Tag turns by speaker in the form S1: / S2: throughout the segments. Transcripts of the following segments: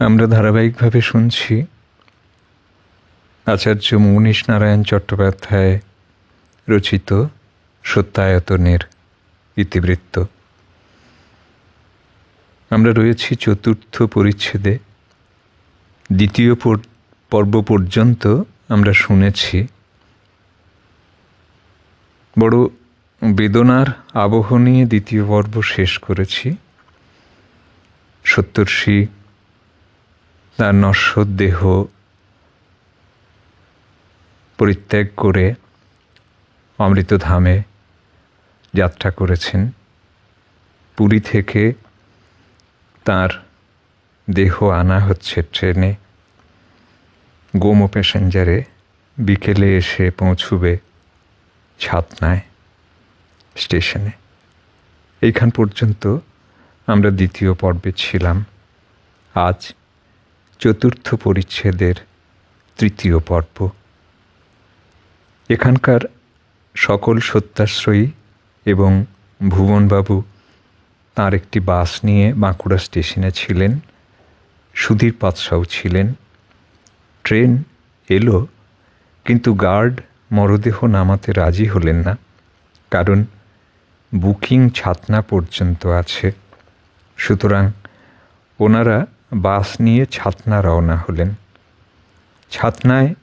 S1: আমরা ধারাবাহিকভাবে শুনছি আচার্য মনীষ নারায়ণ চট্টোপাধ্যায় রচিত সত্যায়তনের ইতিবৃত্ত। আমরা রয়েছি চতুর্থ পরিচ্ছেদে। দ্বিতীয় পর্ব পর্যন্ত আমরা শুনেছি বড় বেদনার আবহ নিয়ে দ্বিতীয় পর্ব শেষ করেছি। সত্যর্ষী তার নশ্বর দেহ পরিত্যাগ করে অমৃতধামে যাত্রা করেছেন। পুরী থেকে তার দেহ আনা হচ্ছে ট্রেনে। গোমো প্যাসেঞ্জারে বিকেলে এসে পৌঁছবে ছাতনায়, স্টেশনে। এইখান পর্যন্ত আমরা দ্বিতীয় পর্বে ছিলাম। আজ চতুর্থ পরিচ্ছেদের তৃতীয় পর্ব। এখানকার সকল সত্যাশ্রয়ী এবং ভুবনবাবু তার একটি বাস নিয়ে বাঁকুড়া স্টেশনে ছিলেন। সুধীর পাতশাও ছিলেন। ট্রেন এলো, কিন্তু গার্ড মরদেহ নামাতে রাজি হলেন না, কারণ বুকিং ছাতনা পর্যন্ত আছে। সুতরাং ওনারা বাস নিয়ে ছাতনা রওনা হলেন। ছাতনায়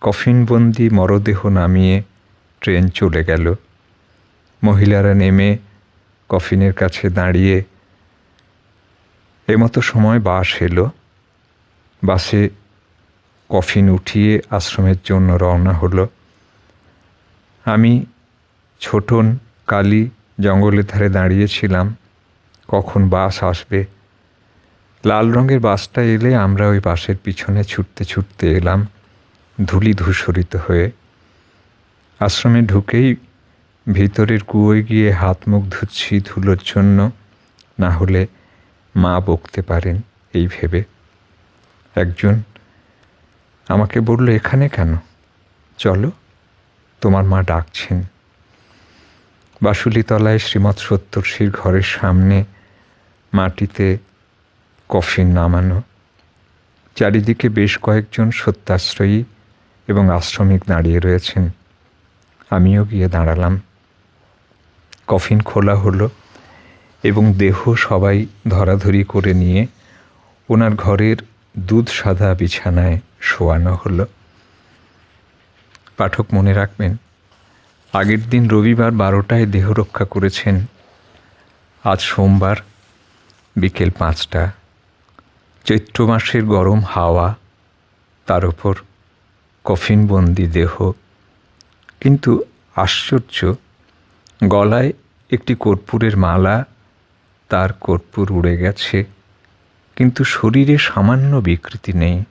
S1: কফিনবন্দি মরদেহ নামিয়ে ট্রেন চলে গেল। মহিলারা নেমে কফিনের কাছে দাঁড়িয়ে এমতো সময় বাস এলো। বাসে কফিন উঠিয়ে আশ্রমের জন্য রওনা হলো। আমি, ছোটন, কালী জঙ্গলের ধারে দাঁড়িয়েছিলাম। কখন বাস আসবে? লাল রঙের বাসটা এলে আমরা ওই বাসের পিছনে ছুটতে ছুটতে এলাম, ধুলি ধূসরিত হয়ে। আশ্রমে ঢুকেই ভিতরের কুয়োয় গিয়ে হাত মুখ ধুচ্ছি ধুলোর জন্য, না হলে মা বকতে পারেন এই ভেবে। একজন আমাকে বলল, এখানে কেন? চলো, তোমার মা ডাকছেন। বাসুলিতলায় শ্রীমৎ সত্তর্ষীর ঘরের সামনে মাটিতে কফিন নামানো। চারিদিকে বেশ কয়েকজন সত্যাশ্রয়ী এবং আশ্রমিক দাঁড়িয়ে রয়েছেন। আমিও গিয়ে দাঁড়ালাম। কফিন খোলা হলো এবং দেহ সবাই ধরাধরি করে নিয়ে ওনার ঘরের দুধ সাদা বিছানায় শোয়ানো হলো। পাঠক মনে রাখবেন, আগের দিন রবিবার বারোটায় দেহ রক্ষা করেছেন। আজ সোমবার বিকেল পাঁচটা। চৈত্র মাসের গরম হাওয়া, তার ওপর কফিনবন্দি দেহ। কিন্তু আশ্চর্য, গলায় একটি কর্পূরের মালা, তার কর্পূর উড়ে গেছে, কিন্তু শরীরে সামান্য বিকৃতি নেই।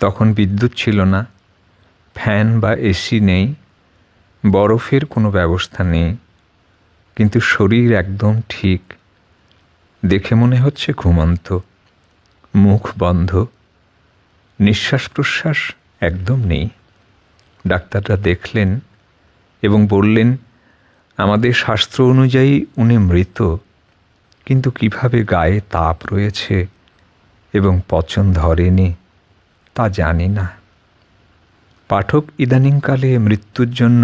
S1: তখন বিদ্যুৎ ছিল না, ফ্যান বা এসি নেই, বরফের কোনো ব্যবস্থা নেই, কিন্তু শরীর একদম ঠিক। দেখে মনে হচ্ছে ঘুমন্ত। মুখ বন্ধ। নিঃশ্বাস প্রশ্বাস একদম নেই। ডাক্তাররা দেখলেন এবং বললেন, আমাদের শাস্ত্র অনুযায়ী উনি মৃত, কিন্তু কীভাবে গায়ে তাপ রয়েছে এবং পচন ধরেনি, তা জানি না। পাঠক ইদানিংকালে মৃত্যুর জন্য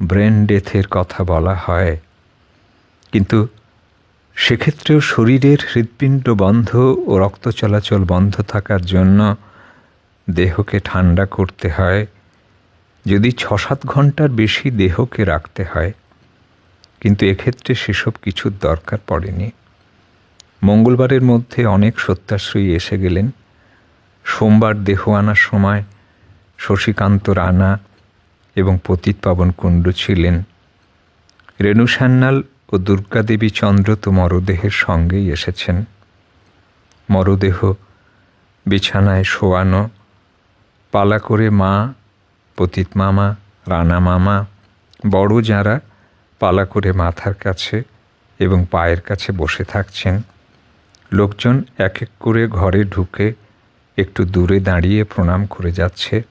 S1: ব্রেন ডেথের কথা বলা হয়, কিন্তু সেক্ষেত্রেও শরীরের হৃৎপিণ্ড বন্ধ ও রক্ত চলাচল বন্ধ থাকার জন্য দেহকে ঠান্ডা করতে হয়। যদি ছ সাত ঘণ্টার বেশি দেহকে রাখতে হয়, কিন্তু এক্ষেত্রে সেসব কিছুর দরকার পড়েনি। মঙ্গলবারের মধ্যে অনেক সত্যাশ্রয়ী এসে গেলেন। সোমবার দেহ আনার সময় শশীকান্ত রানা এবং পতিত পাবন কুণ্ডু ছিলেন। রেণু সান্যাল ও দুর্গাদেবী চন্দ্র তো মরদেহের সঙ্গেই এসেছেন। মরদেহ বিছানায় শোয়ানো, পালা করে মা, পতিত মামা, রানা মামা, বড় যারা পালা করে মাথার কাছে এবং পায়ের কাছে বসে থাকছেন। লোকজন এক এক করে ঘরে ঢুকে একটু দূরে দাঁড়িয়ে প্রণাম করে যাচ্ছে।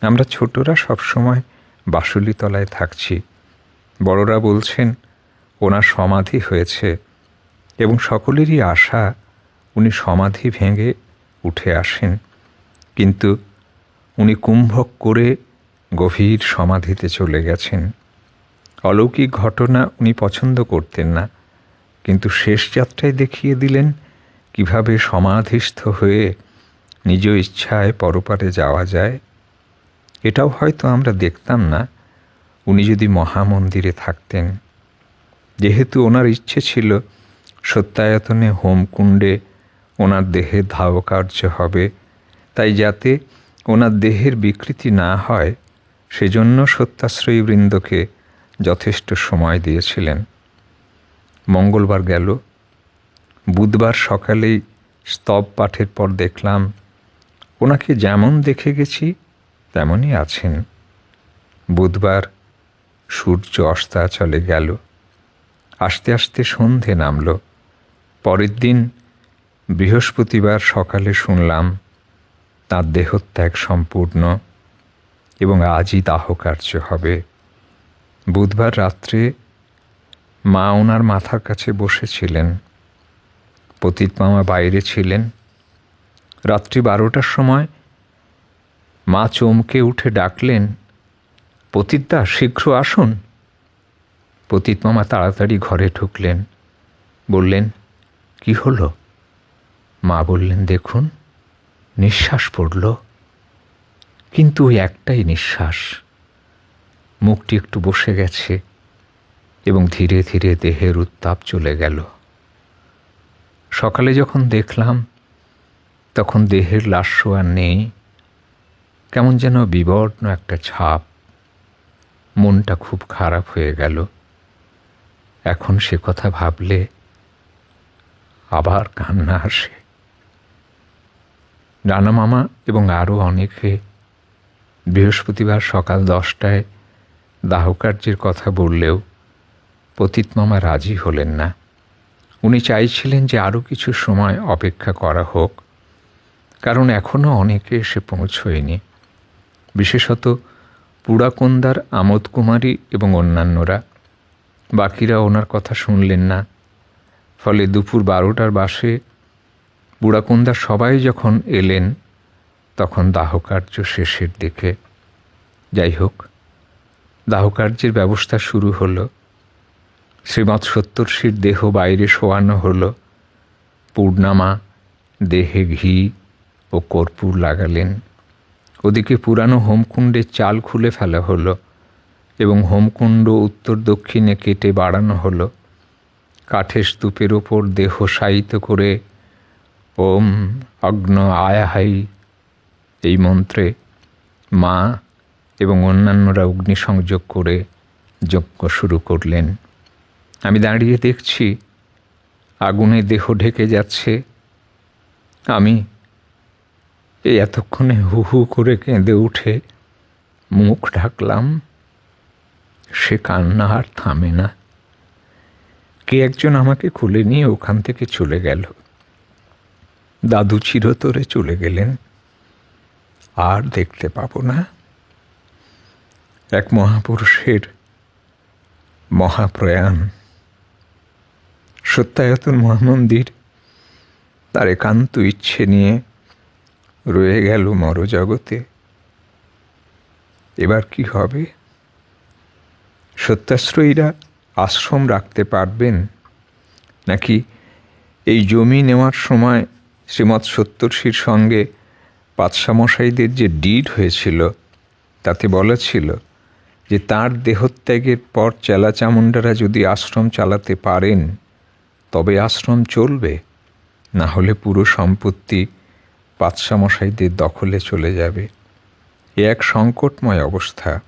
S1: আমরা ছোটরা সবসময় বাসুলিতলায় থাকছি। বড়রা বলছেন ওনার সমাধি হয়েছে এবং সকলেরই আশা উনি সমাধি ভেঙে উঠে আসেন। কিন্তু উনি কুম্ভক করে গভীর সমাধিতে চলে গেছেন। অলৌকিক ঘটনা উনি পছন্দ করতেন না, কিন্তু শেষ যাত্রায় দেখিয়ে দিলেন কীভাবে সমাধিস্থ হয়ে নিজ ইচ্ছায় পরপারে যাওয়া যায়। এটাও হয়তো আমরা দেখতাম না, উনি যদি মহামন্দিরে থাকতেন। যেহেতু ওনার ইচ্ছে ছিল সত্যায়তনে হোমকুণ্ডে ওনার দেহে ধাবকার্য হবে, তাই যাতে ওনার দেহের বিকৃতি না হয়, সেজন্য সত্যাশ্রয়ী বৃন্দকে যথেষ্ট সময় দিয়েছিলেন। মঙ্গলবার গেল। বুধবার সকালেই স্তব পাঠের পর দেখলাম, ওনাকে যেমন দেখে গেছি, তেমনই আছেন। বুধবার সূর্য অস্তাচলে গেল। আস্তে আস্তে সন্ধে নামল। পরের দিন বৃহস্পতিবার সকালে শুনলাম, তার দেহত্যাগ সম্পূর্ণ এবং আজই দাহ কার্য হবে। বুধবার রাত্রে মা ওনার মাথার কাছে বসেছিলেন। পতিত মামা বাইরে ছিলেন। রাত্রি বারোটার সময় মা চমকে উঠে ডাকলেন পতিতদা শীঘ্র আসুন। পতিত মামা তাড়াতাড়ি ঘরে ঢুকলেন। বললেন, কি হলো? মা বললেন, দেখুন, নিঃশ্বাস পড়ল। কিন্তু ওই একটাই নিঃশ্বাস। মুখটি একটু বসে গেছে এবং ধীরে ধীরে দেহের উত্তাপ চলে গেল। সকালে যখন দেখলাম, তখন দেহের লাস্য আর নেই। কেমন যেন বিবর্ণ একটা ছাপ। মনটা খুব খারাপ হয়ে গেল। এখন সে কথা ভাবলে আবার কান্না আসে। রানা মামা এবং আরও অনেকে বৃহস্পতিবার সকাল দশটায় দাহকার্যের কথা বললেও পতিত মামা রাজি হলেন না। উনি চাইছিলেন যে আরও কিছু সময় অপেক্ষা করা হোক, কারণ এখনও অনেকে এসে পৌঁছয়নি। বিশেষত পুরাকন্দার আমোদ কুমারী এবং অন্যান্যরা বাকিরা ওনার কথা শুনলেন না। ফলে দুপুর বারোটার বাসে বুড়াকুন্দার সবাই যখন এলেন, তখন দাহকার্য শেষের দিকে। যাই হোক, দাহকার্যের ব্যবস্থা শুরু হলো। শ্রীমৎ সত্তর্ষীর দেহ বাইরে শোয়ানো হলো। পূর্ণামা, দেহে ঘি ও কর্পূর লাগালেন। ওদিকে পুরানো হোমকুণ্ডের চাল খুলে ফেলা হলো। এবং হোমকুণ্ড উত্তর দক্ষিণে কেটে বাড়ানো হলো। কাঠের স্তূপের ওপর দেহ শায়িত করে, ওম অগ্ন আয়াহাই এই মন্ত্রে মা এবং অন্যান্যরা অগ্নিসংযোগ করে যজ্ঞ শুরু করলেন। আমি দাঁড়িয়ে দেখছি, আগুনে দেহ ঢেকে যাচ্ছে। আমি এই এতক্ষণে হু হু করে কেঁদে উঠে মুখ ঢাকলাম। সে কান্না আর থামে না। কে একজন আমাকে খুলে নিয়ে ওখান থেকে চলে গেল। দাদু চিরতরে চলে গেলেন। আর দেখতে পাবো না। এক মহাপুরুষের মহাপ্রয়াণ। সত্যায়তন মহামন্দির। তার একান্ত ইচ্ছে নিয়ে রয়ে গেল মরজগতে। এবার কি হবে? সত্যাশ্রয়ীরা আশ্রম রাখতে পারবেন? নাকি এই জমি নেওয়ার সময় শ্রীমৎ সত্যর্ষীর সঙ্গে পাৎসামশাইদের যে ডিড হয়েছিল, তাতে বলা ছিল যে তার দেহত্যাগের পর চেলাচামুন্ডারা যদি আশ্রম চালাতে পারেন, তবে আশ্রম চলবে। না হলে পুরো সম্পত্তি পাৎসামশাইদের দখলে চলে যাবে। এ এক সংকটময় অবস্থা।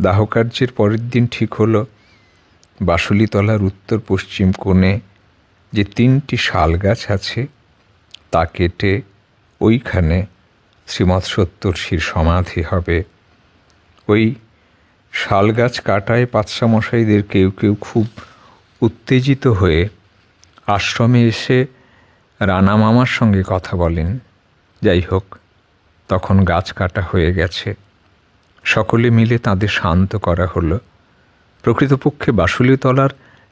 S1: দাহকার্যের পরের দিন ঠিক হল, বাসুলিতলার উত্তর পশ্চিম কোণে যে তিনটি শাল গাছ আছে, তা কেটে ওইখানে শ্রীমৎ সত্তর্ষীর সমাধি হবে। ওই শাল গাছ কাটায় পাৎসামশাইদের কেউ কেউ খুব উত্তেজিত হয়ে আশ্রমে এসে রানা মামার সঙ্গে কথা বলেন। যাই হোক, তখন গাছ কাটা হয়ে গেছে। সকলে মিলে তাদের শান্ত করা হলো। প্রকৃতপক্ষে বাসুলিতলার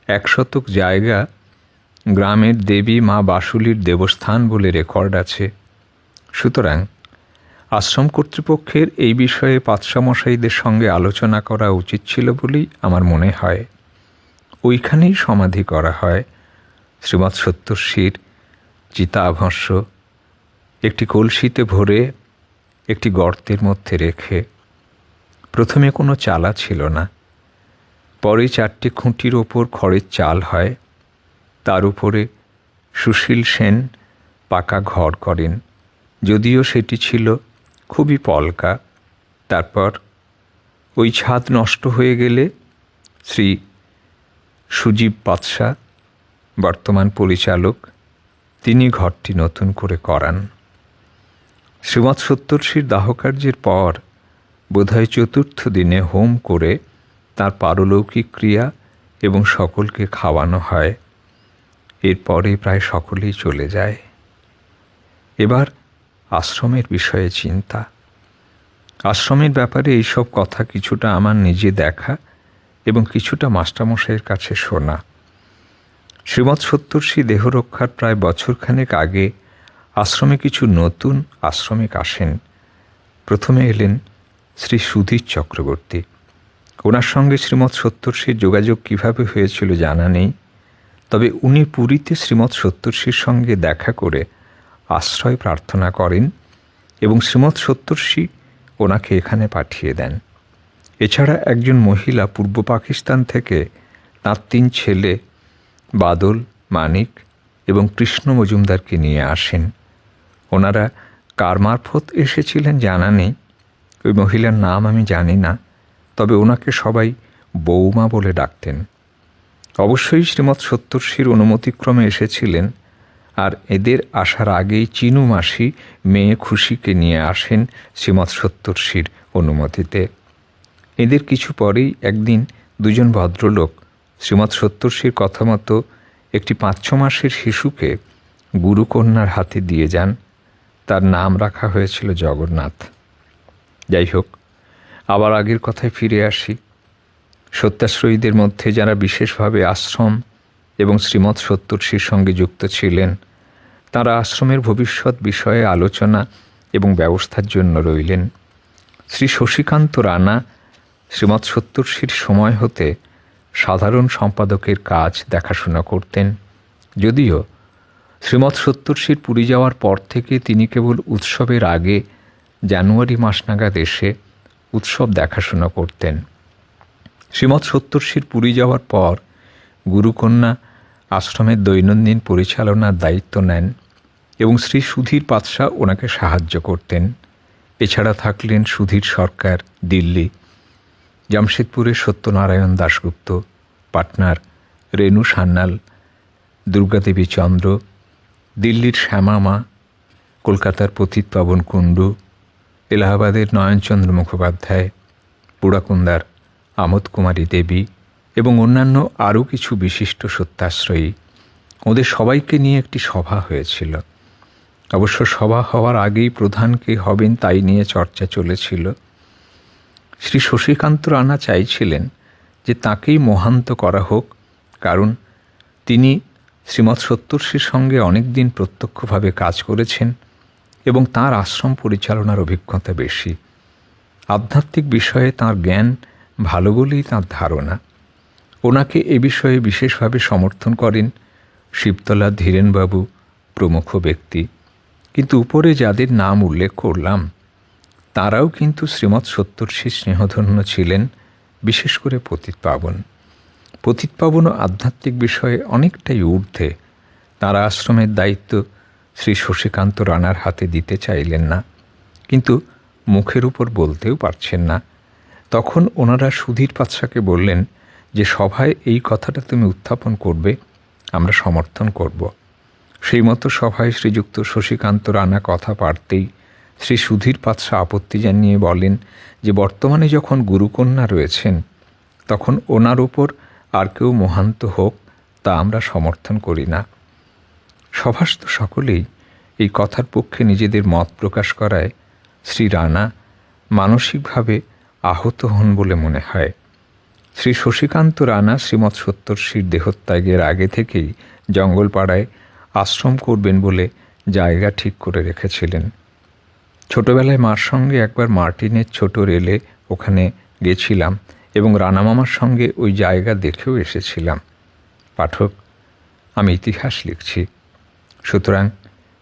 S1: এক শতক জায়গা গ্রামের দেবী মা বাসুলির দেবস্থান বলে রেকর্ড আছে। সুতরাং আশ্রম কর্তৃপক্ষের এই বিষয়ে পাতশামশাইদের সঙ্গে আলোচনা করা উচিত ছিল বলেই আমার মনে হয়। ওইখানেই সমাধি করা হয়। শ্রীমৎ সত্যশ্রীর চিতাভস্য একটি কলসিতে ভরে একটি গর্তের মধ্যে রেখে প্রথমে কোনো চালা ছিল না। পরে চারটি খুঁটির ওপর খড়ের চাল হয়। তার উপরে সুশীল সেন পাকা ঘর করেন। যদিও সেটি ছিল খুবই পলকা। তারপর ওই ছাদ নষ্ট হয়ে গেলে শ্রী সুজীব বাদশাহ, বর্তমান পরিচালক, তিনি ঘরটি নতুন করে করান। শ্রীমৎ সত্তর্ষীর দাহকার্যের পর বোধহয় চতুর্থ দিনে হোম করে তার পারলৌকিক ক্রিয়া এবং সকলকে খাওয়ানো হয়। এরপরে প্রায় সকলেই চলে যায়। এবার আশ্রমের বিষয়ে চিন্তা। আশ্রমের ব্যাপারে এইসব কথা কিছুটা আমার নিজে দেখা এবং কিছুটা মাস্টারমশাইয়ের কাছে শোনা। শ্রীমৎ সত্তর্ষী দেহরক্ষার প্রায় বছরখানেক আগে আশ্রমে কিছু নতুন আশ্রমিক আসেন। প্রথমে এলেন শ্রী সুধীর চক্রবর্তী। ওনার সঙ্গে শ্রীমৎ সত্তর্ষীর যোগাযোগ কীভাবে হয়েছিল জানা নেই, তবে উনি পুরীতে শ্রীমৎ সত্তর্ষীর সঙ্গে দেখা করে আশ্রয় প্রার্থনা করেন এবং শ্রীমৎ সত্তর্ষী ওনাকে এখানে পাঠিয়ে দেন। এছাড়া একজন মহিলা পূর্ব পাকিস্তান থেকে তাঁর তিন ছেলে বাদল, মানিক এবং কৃষ্ণ মজুমদারকে নিয়ে আসেন। ওনারা কার মারফত এসেছিলেন জানা নেই ওই মহিলার নাম আমি জানি না, তবে ওনাকে সবাই বৌমা বলে ডাকতেন। অবশ্যই শ্রীমৎ সত্যর্ষীর অনুমতিক্রমে এসেছিলেন, আর এদের আসার আগেই চিনু মাসি মেয়ে খুশিকে নিয়ে আসেন শ্রীমৎ সত্যর্ষীর অনুমতিতে। এদের কিছু পরেই একদিন দুজন ভদ্রলোক শ্রীমৎ সত্যর্ষীর কথা মতো একটি পাঁচ ছ মাসের শিশুকে গুরুকন্যার হাতে দিয়ে যান। তার নাম রাখা হয়েছিল জগন্নাথ। যাই হোক, আবার আগের কথায় ফিরে আসি। সত্যাশ্রয়ীদের মধ্যে যারা বিশেষভাবে আশ্রম এবং শ্রীমৎ সত্যর্ষীর সঙ্গে যুক্ত ছিলেন, তারা আশ্রমের ভবিষ্যৎ বিষয়ে আলোচনা এবং ব্যবস্থার জন্য রইলেন। শ্রী শশীকান্ত রানা শ্রীমৎ সত্যর্ষীর সময় হতে সাধারণ সম্পাদকের কাজ দেখাশোনা করতেন। যদিও শ্রীমৎ সত্যর্ষীর পুরী যাওয়ার পর থেকে তিনি কেবল উৎসবের আগে জানুয়ারি মাস নাগাদ এসে উৎসব দেখাশোনা করতেন। শ্রীমৎ সত্যর্ষীর পুরী যাওয়ার পর গুরুকন্যা আশ্রমের দৈনন্দিন পরিচালনার দায়িত্ব নেন এবং শ্রী সুধীর পাতশাহ ওনাকে সাহায্য করতেন। এছাড়া থাকলেন সুধীর সরকার, দিল্লি জামশেদপুরের সত্যনারায়ণ দাশগুপ্ত, পাটনার রেণু সান্যাল, দুর্গাদেবী চন্দ্র, দিল্লির শ্যামামা, কলকাতার পতিত পাবন কুণ্ডু এলাহাবাদের নয়নচন্দ্র মুখোপাধ্যায় পুরাকুন্দার আমোদ কুমারী দেবী এবং অন্যান্য আরও কিছু বিশিষ্ট সত্যাশ্রয়ী। ওদের সবাইকে নিয়ে একটি সভা হয়েছিল। অবশ্য সভা হওয়ার আগেই প্রধান কে হবেন তাই নিয়ে চর্চা চলেছিল। শ্রী শশীকান্ত রানা চাইছিলেন যে তাকেই মহান্ত করা হোক, কারণ তিনি শ্রীমৎ সত্যর্ষীর সঙ্গে অনেক দিন প্রত্যক্ষভাবে কাজ করেছেন। এবং তার আশ্রম পরিচালনার অভিজ্ঞতা বেশি। আধ্যাত্মিক বিষয়ে তার জ্ঞান ভালো বলেই তাঁর ধারণা। ওনাকে এ বিষয়ে বিশেষভাবে সমর্থন করেন শিবতলা ধীরেনবাবু, প্রমুখ ব্যক্তি। কিন্তু উপরে যাদের নাম উল্লেখ করলাম, তারাও কিন্তু শ্রীমৎ সত্যর্ষী স্নেহধন্য ছিলেন, বিশেষ করে পতিত পাবন। পতিত পাবনও আধ্যাত্মিক বিষয়ে অনেকটাই ঊর্ধ্বে। তারা আশ্রমের দায়িত্ব শ্রী শশীকান্ত রানার হাতে দিতে চাইলেন না, কিন্তু মুখের উপর বলতেও পারছেন না। তখন ওনারা সুধীর পাৎসাকে বললেন যে, সভায় এই কথাটা তুমি উত্থাপন করবে, আমরা সমর্থন করব। সেই মতো সভায় শ্রীযুক্ত শশীকান্ত রানা কথা পারতেই শ্রী সুধীর পাৎসা আপত্তি জানিয়ে বলেন যে, বর্তমানে যখন গুরুকন্যা রয়েছেন, তখন ওনার ওপর আর কেউ মহান্ত হোক, তা আমরা সমর্থন করি না। সভাস্থ সকলেই এই কথার পক্ষে নিজেদের মত প্রকাশ করায় শ্রী রানা মানসিকভাবে আহত হন বলে মনে হয়। শ্রী শশীকান্ত রানা শ্রীমৎ সত্যর্ষীর দেহত্যাগের আগে থেকেই জঙ্গলপাড়ায় আশ্রম করবেন বলে জায়গা ঠিক করে রেখেছিলেন। ছোটবেলায় মার সঙ্গে একবার মার্টিনের ছোট রেলে ওখানে গেছিলাম এবং রানামামার সঙ্গে ওই জায়গা দেখেও এসেছিলাম। পাঠক, আমি ইতিহাস লিখছি। সুতরাং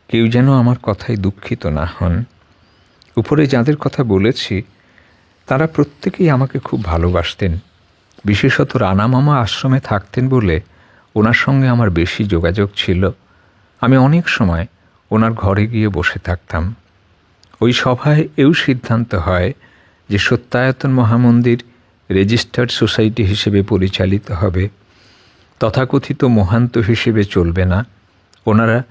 S1: কেউ যেন আমার কথায় দুঃখিত না হন। উপরে যাদের কথা বলেছি, তারা প্রত্যেকেই আমাকে খুব ভালোবাসতেন। বিশেষত রানামামা আশ্রমে থাকতেন বলে ওনার সঙ্গে আমার বেশি যোগাযোগ ছিল। আমি অনেক সময় ওনার ঘরে গিয়ে বসে থাকতাম। ওই সভায় এও সিদ্ধান্ত হয় যে সত্যায়তন মহামন্দির রেজিস্টার্ড সোসাইটি হিসেবে পরিচালিত হবে। তথাকথিত মহান্ত হিসেবে চলবে না। ওনারা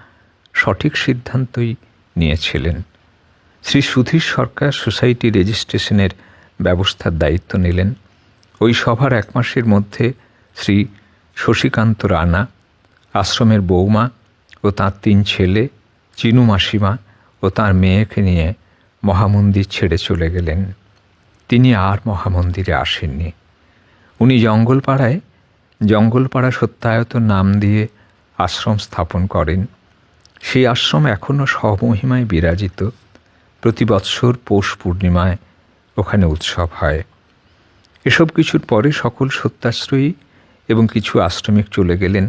S1: সঠিক সিদ্ধান্তই নিয়েছিলেন। শ্রী সুধীর সরকার সোসাইটি রেজিস্ট্রেশনের ব্যবস্থার দায়িত্ব নিলেন। ওই সভার এক মাসের মধ্যে শ্রী শশীকান্ত রানা, আশ্রমের বৌমা ও তাঁর তিন ছেলে, চিনু মাসিমা ও তার মেয়েকে নিয়ে মহামন্দির ছেড়ে চলে গেলেন। তিনি আর মহামন্দিরে আসেননি। উনি জঙ্গলপাড়ায়, জঙ্গলপাড়া সত্যায়ত নাম দিয়ে আশ্রম স্থাপন করেন। সেই আশ্রম এখনও স্বমহিমায় বিরাজিত। প্রতি বৎসর পৌষ পূর্ণিমায় ওখানে উৎসব হয়। এসব কিছুর পরে সকল সত্যাশ্রয়ী এবং কিছু আশ্রমিক চলে গেলেন।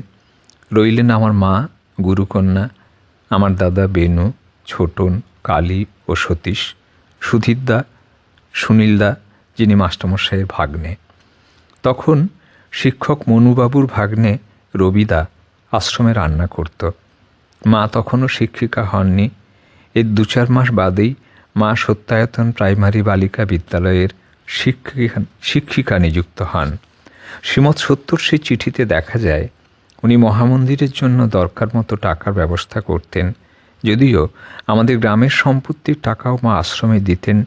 S1: রইলেন আমার মা, গুরুকন্যা, আমার দাদা বেনু, ছোটন, কালী ও সতীশ, সুধীরদা, সুনীলদা, যিনি মাস্টারমশাইয়ের ভাগ্নে। তখন শিক্ষক মনুবাবুর ভাগ্নে রবিদা আশ্রমে রান্না করত। মা তখনও শিক্ষিকা হননি। এর দু চার মাস বাদেই মা সত্যায়তন প্রাইমারি বালিকা বিদ্যালয়ের শিক্ষিকা শিক্ষিকা নিযুক্ত হন। শ্রীমৎ সত্তর সেই চিঠিতে দেখা যায়, উনি মহামন্দিরের জন্য দরকার মতো টাকার ব্যবস্থা করতেন। যদিও আমাদের গ্রামের সম্পত্তির টাকাও মা আশ্রমে দিতেন।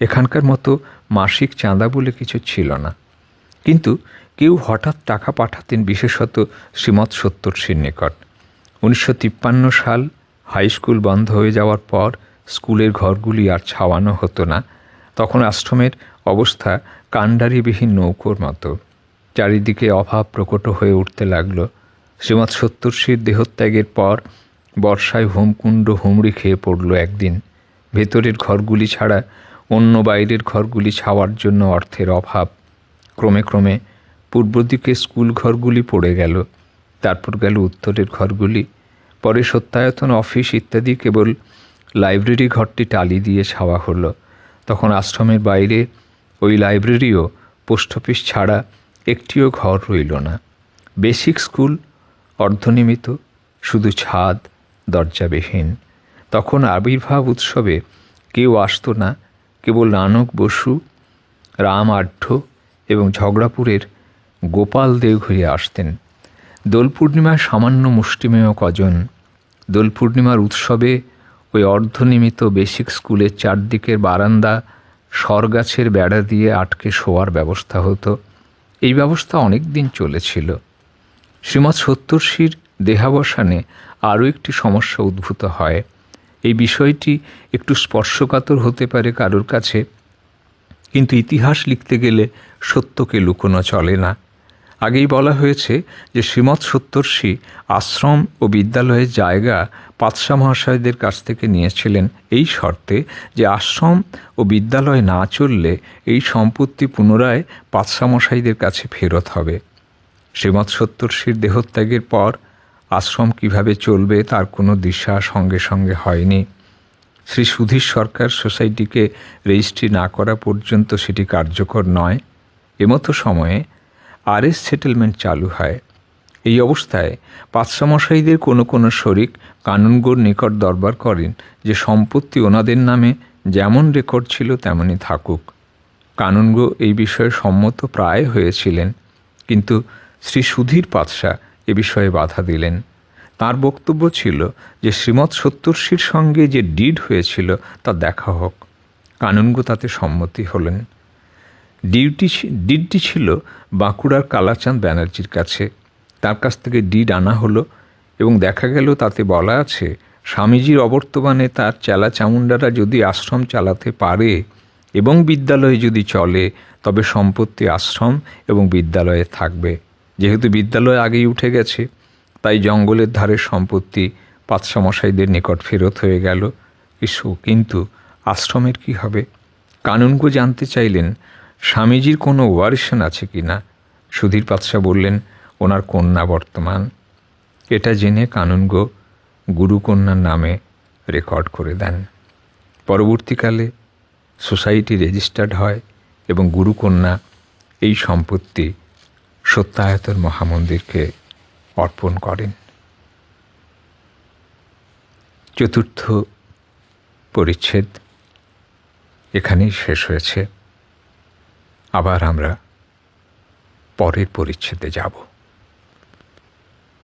S1: এখানকার মতো মাসিক চাঁদা বলে কিছু ছিল না। কিন্তু কেউ হঠাৎ টাকা পাঠাতেন বিশেষত শ্রীমৎ সত্তর সত্তরশীর নিকট। উনিশশো তিপ্পান্ন সাল হাই স্কুল বন্ধ হয়ে যাওয়ার পর স্কুলের ঘরগুলি আর ছাওয়ানো হতো না। তখন আশ্রমের অবস্থা কাণ্ডারিবিহীন নৌকোর মতো। চারিদিকে অভাব প্রকট হয়ে উঠতে লাগল। শ্রীমৎ সত্তরশীর দেহত্যাগের পর বর্ষায় হোমকুণ্ড হুমড়ি খেয়ে পড়ল একদিন। ভেতরের ঘরগুলি ছাড়া অন্য বাইরের ঘরগুলি ছাওয়ার জন্য অর্থের অভাব। ক্রমে ক্রমে পূর্ব দিকে স্কুল ঘরগুলি পড়ে গেল। তারপর গেল উত্তরের ঘরগুলি। পরে সত্যায়তন অফিস ইত্যাদি কেবল লাইব্রেরি ঘরটি টালি দিয়ে ছাওয়া হলো। তখন আশ্রমের বাইরে ওই লাইব্রেরিও পোস্ট অফিস ছাড়া একটিও ঘর রইল না। বেসিক স্কুল অর্ধনিমিত শুধু ছাদ, দরজাবিহীন। তখন আবির্ভাব উৎসবে কেউ আসতো না, কেবল নানক বসু, রাম আঢ্য এবং ঝগড়াপুরের গোপাল দেও ঘুরে আসতেন। দোল পূর্ণিমার সামান্য মুষ্টিমেয় কজন। দোল পূর্ণিমার উৎসবে ওই অর্ধনিমিত বেসিক স্কুলের চারদিকের বারান্দা সরগাছের বেড়া দিয়ে আটকে শোয়ার ব্যবস্থা হতো। এই ব্যবস্থা অনেক দিন চলেছিল। শ্রীমৎ সত্তর্ষীর দেহাবসানে আরও একটি সমস্যা উদ্ভূত হয়। এই বিষয়টি একটু স্পর্শকাতর হতে পারে কারোর কাছে, কিন্তু ইতিহাস লিখতে গেলে সত্যকে লুকোনো চলে না। আগেই বলা হয়েছে যে শ্রীমৎ সত্তর্ষী আশ্রম ও বিদ্যালয়ের জায়গা পাতশা মহাশয়দের কাছ থেকে নিয়েছিলেন। এই শর্তে যে আশ্রম ও বিদ্যালয় না চললে এই সম্পত্তি পুনরায় পাতসা মশাইদের কাছে ফেরত হবে। শ্রীমৎ সত্তর্ষীর দেহত্যাগের পর আশ্রম কীভাবে চলবে তার কোনো দিশা সঙ্গে সঙ্গে হয়নি। শ্রী সুধীর সরকার সোসাইটিকে রেজিস্ট্রি না করা পর্যন্ত সেটি কার্যকর নয়। এমতো সময়ে আরএস সেটেলমেন্ট চালু হয়। এই অবস্থায় পাঁচসামশাইদের কোনো কোনো শরিক কানুনগোর নিকট দরবার করেন, যে সম্পত্তি ওনাদের নামে যেমন রেকর্ড ছিল তেমনই থাকুক। কানুনগো এই বিষয়ে সম্মত প্রায় হয়েছিলেন, কিন্তু শ্রী সুধীর পাতশা এ বিষয়ে বাধা দিলেন। তার বক্তব্য ছিল যে শ্রীমৎ সত্তর্ষীর সঙ্গে যে ডিড হয়েছিল তা দেখা হোক। কানুনগো তাতে সম্মতি হলেন। ডিউটি ডিডটি ছিল বাঁকুড়ার কালাচাঁদ ব্যানার্জির কাছে। তার কাছ থেকে ডিড আনা হলো এবং দেখা গেল তাতে বলা আছে, স্বামীজির অবর্তমানে তার চেলা চামুন্ডারা যদি আশ্রম চালাতে পারে এবং বিদ্যালয়ে যদি চলে, তবে সম্পত্তি আশ্রম এবং বিদ্যালয়ে থাকবে। যেহেতু বিদ্যালয় আগেই উঠে গেছে, তাই জঙ্গলের ধারে সম্পত্তি পাৎসামশাইদের নিকট ফেরত হয়ে গেল। ইস্যু কিন্তু আশ্রমের কি হবে? কানুনগো জানতে চাইলেন স্বামীজির কোনো ওয়ারিশন আছে কি না? সুধীর পাতশা বললেন, ওনার কন্যা বর্তমান। এটা জেনে কানুনগো গুরুকন্যার নামে রেকর্ড করে দেন। পরবর্তীকালে সোসাইটি রেজিস্টার্ড হয় এবং গুরুকন্যা এই সম্পত্তি সত্যায়তর মহামন্দিরকে অর্পণ করেন। চতুর্থ পরিচ্ছেদ এখানেই শেষ হয়েছে। আবার আমরা পরের পরিচ্ছেদে যাব।